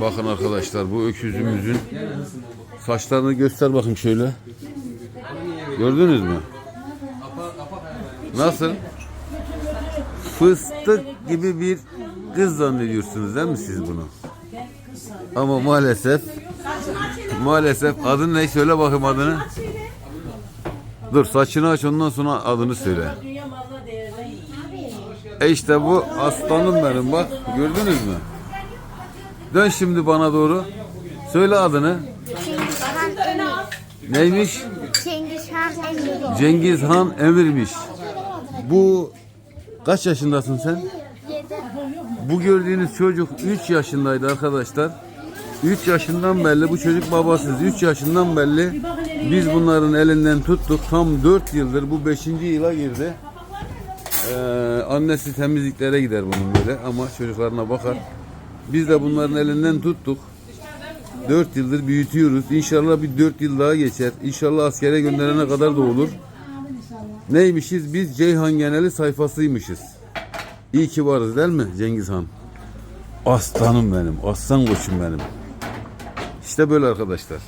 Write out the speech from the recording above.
Bakın arkadaşlar bu öküzümüzün saçlarını göster bakayım şöyle. Gördünüz mü? Nasıl? Fıstık gibi bir kız zannediyorsunuz değil mi siz bunu? Ama maalesef maalesef adın ne söyle bakayım adını. Dur saçını aç ondan sonra adını söyle. E işte bu aslanım benim bak gördünüz mü? Dön şimdi bana doğru. Söyle adını. Çingizhan Emir. Neymiş? Çingizhan Emir. Cengiz Han Emir'miş. Bu kaç yaşındasın sen? Bu gördüğünüz çocuk 3 yaşındaydı arkadaşlar. 3 yaşından belli bu çocuk babasız. 3 yaşından belli biz bunların elinden tuttuk. Tam 4 yıldır bu 5. yıla girdi. Ee, annesi temizliklere gider bunun böyle ama çocuklarına bakar. Biz de bunların elinden tuttuk. 4 yıldır büyütüyoruz. İnşallah bir 4 yıl daha geçer. İnşallah askere gönderene kadar da olur. Neymişiz? Biz Ceyhan Geneli sayfasıymışız. İyi ki varız değil mi Cengiz Han? Aslanım benim, aslan koçum benim. İşte böyle arkadaşlar.